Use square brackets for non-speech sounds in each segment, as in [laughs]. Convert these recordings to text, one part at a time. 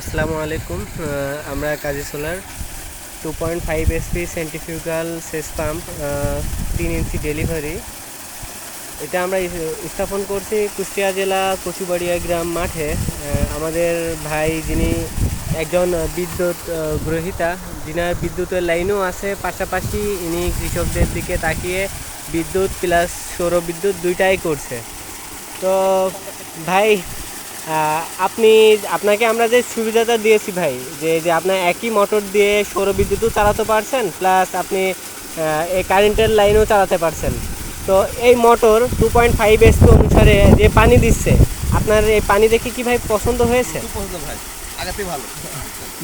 আসসালামু আলাইকুম। আমরা Kazi solar two point five SP centrifugal সেস পাম্প তিন ইঞ্চি ডেলিভারি এটা আমরা স্থাপন করছি কুষ্টিয়া জেলা কচুবাড়িয়া গ্রাম মাঠে। আমাদের ভাই যিনি একজন বিদ্যুৎ গ্রহীতা, যিনার বিদ্যুতের লাইনও আছে পাশাপাশি ইনি কৃষকদের দিকে তাকিয়ে বিদ্যুৎ প্লাস সৌর বিদ্যুৎ দুইটাই করছে। তো ভাই আপনি আপনাকে আমরা যে সুবিধাটা দিয়েছি ভাই যে যে আপনার একই মোটর দিয়ে সৌর বিদ্যুৎও চালাতে পারছেন প্লাস আপনি এই কারেন্টের লাইনও চালাতে পারছেন। তো এই motor two point five SP অনুসারে যে পানি দিচ্ছে আপনার এই পানি দেখে কি ভাই পছন্দ হয়েছে? পছন্দ ভাই আগেতেই ভালো।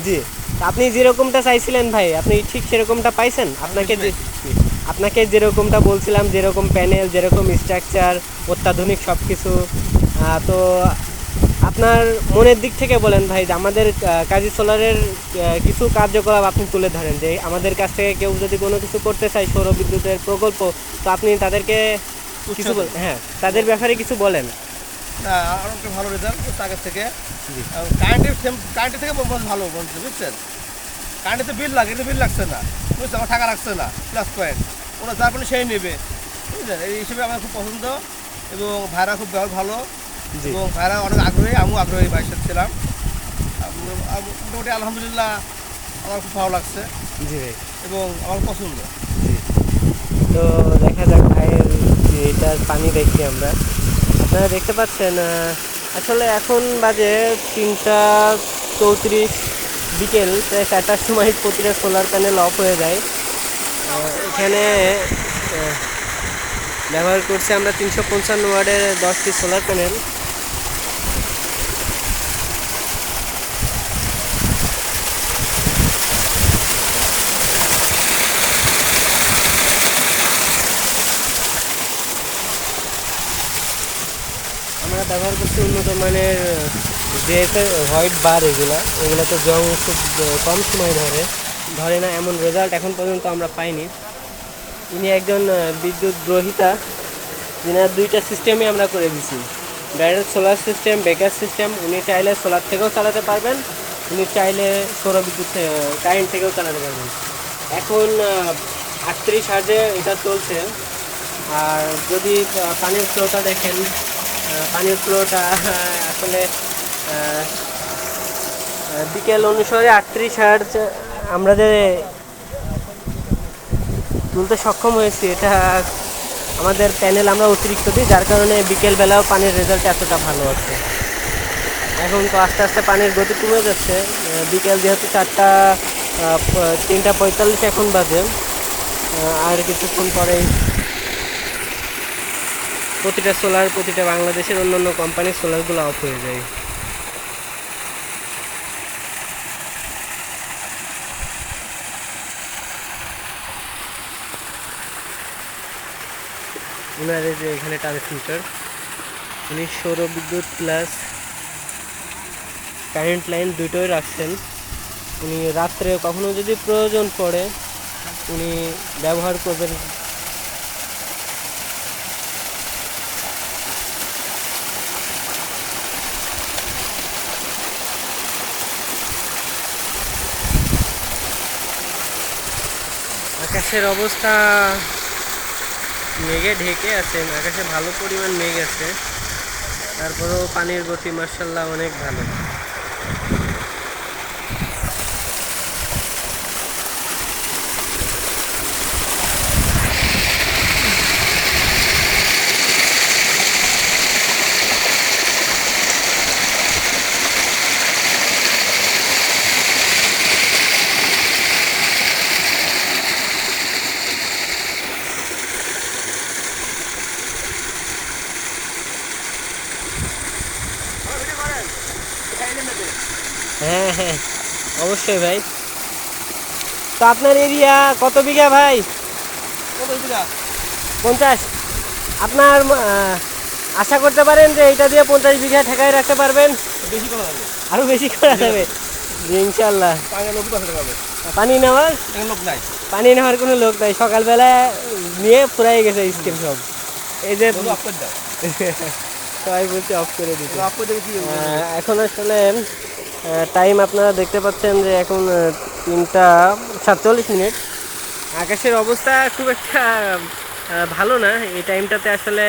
জি তা আপনি যেরকমটা চাইছিলেন ভাই আপনি ঠিক সেরকমটা পাইছেন? আপনাকে যে আপনাকে যেরকমটা বলছিলাম যেরকম প্যানেল যেরকম স্ট্রাকচার অত্যাধুনিক সব কিছু তো আপনার মনের দিক থেকে বলেন ভাই যে আমাদের কাজী সোলারের কিছু কার্যকলাপ আপনি তুলে ধরেন যে আমাদের কাছ থেকে কেউ যদি কোনো কিছু করতে চায় সৌর বিদ্যুতের প্রকল্প তো আপনি তাদেরকে কিছু বল- হ্যাঁ তাদের ব্যাপারে কিছু বলেন। একটা ভালো রেজাল্ট আগের থেকে। কারেন্টের কারেন্টের থেকে ভালো বলছে বুঝছেন? কারেন্টে তো বিল লাগে এটা বিল লাগছে না বুঝছেন? আমার টাকা লাগছে না প্লাস পয়েন্ট ওরা যার পানি সেই নেবে বুঝলেন? এই হিসেবে আমার খুব পছন্দ এবং ভাইরা খুব ভালো। এবং ভাইরা অনেক আগ্রহী আমিও আগ্রহী সাথে ছিলাম। মোটামুটি আলহামদুলিল্লাহ আমার খুব ভালো লাগছে। জি এবং আমার পছন্দ। তো দেখা যাক ভাইয়ের যে এটার পানি দেখি আমরা। আপনারা দেখতে পাচ্ছেন আসলে এখন বাজে তিনটা চৌত্রিশ বিকেল প্রায় চারটার সময় প্রতিটা সোলার প্যানেল অফ হয়ে যায়। এখানে ব্যবহার করছি আমরা তিনশো পঞ্চান্ন ওয়ার্ডের দশটি সোলার প্যানেল আমরা ব্যবহার করছি উন্নত মানের ডিএসএল হোয়াইট বার এগুলো। এগুলোতে জং খুব কম সময় ধরে। ধরে না, এমন রেজাল্ট এখন পর্যন্ত আমরা পাইনি। ইনি একজন বিদ্যুৎ গ্রহিতা। যিনার দুইটা সিস্টেমই আমরা করে দিছি। ডাইরেক্ট সোলার সিস্টেম বেকার সিস্টেম উনি চাইলে সোলার থেকেও চালাতে পারবেন। উনি চাইলে সৌর বিদ্যুৎ কারেন্ট থেকেও চালাতে পারবেন। এখন আটত্রিশ হার্জে এটা চলছে। আর যদি পানির ফ্লোটা দেখেন পানির ফ্লোটা আসলে বিকেল অনুসারে আটত্রিশ হার্জ আমরা যে তুলতে সক্ষম হয়েছি, এটা আমাদের প্যানেল আমরা অতিরিক্ত দিই, যার কারণে বিকেলবেলাও পানির রেজাল্ট এতটা ভালো আছে। এখন তো আস্তে আস্তে পানির গতি কমে যাচ্ছে বিকেল যেহেতু চারটা তিনটা পঁয়তাল্লিশ এখন বাজে আর কিছুক্ষণ পরেই প্রতিটা সোলার প্রতিটা বাংলাদেশের অন্য অন্য কোম্পানির সোলারগুলো অফ হয়ে যায়। ওনার এই যে এখানে ট্রান্সমিটার উনি সৌর বিদ্যুৎ প্লাস কারেন্ট লাইন দুটোই রাখছেন। উনি রাত্রে কখনো যদি প্রয়োজন পড়ে, উনি ব্যবহার করবেন আকাশের অবস্থা মেঘে ঢেকে আছে, আকাশে ভালো পরিমাণ মেঘ আছে। তারপরেও পানির গতি মার্শাল্লাহ অনেক ভালো। হ্যাঁ হ্যাঁ। অবশ্যই ভাই। তো আপনার এরিয়া কত বিঘা ভাই? পঞ্চাশ। আপনার আশা করতে পারেন যে এটা দিয়ে পঞ্চাশ বিঘা ঠেকায় রাখতে পারবেন। বেশি করা যাবে। আরও বেশি করা যাবে। ইনশাল্লাহ। পানি নেওয়ার? লোক নাই। পানি নেওয়ার কোনো লোক নাই। সকালবেলা নিয়ে ফুরাই গেছে স্কিম সব। এই যে [laughs] সবাই বলছে অফ করে আহ, এখন আসলে টাইম আপনারা দেখতে পাচ্ছেন যে এখন তিনটা সাতচল্লিশ মিনিট। আকাশের অবস্থা খুব একটা ভালো না। এই টাইমটাতে আসলে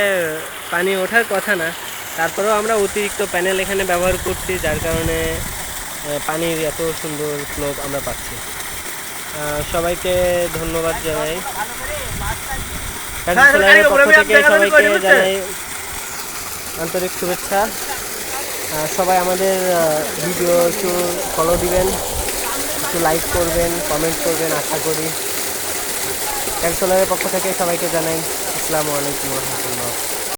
পানি ওঠার কথা না। তারপরেও আমরা অতিরিক্ত প্যানেল এখানে ব্যবহার করছি যার কারণে পানির এত সুন্দর ফ্লো আমরা পাচ্ছি। সবাইকে ধন্যবাদ জানাই। হ্যাঁ, পক্ষ থেকে সবাইকে জানাই আন্তরিক শুভেচ্ছা। সবাই আমাদের ভিডিও একটু ফলো দিবেন, একটু লাইক করবেন কমেন্ট করবেন, আশা করি। ক্যান্সেলারের পক্ষ থেকে সবাইকে জানাই, আসসালামু আলাইকুম রহমতুল্লাহ।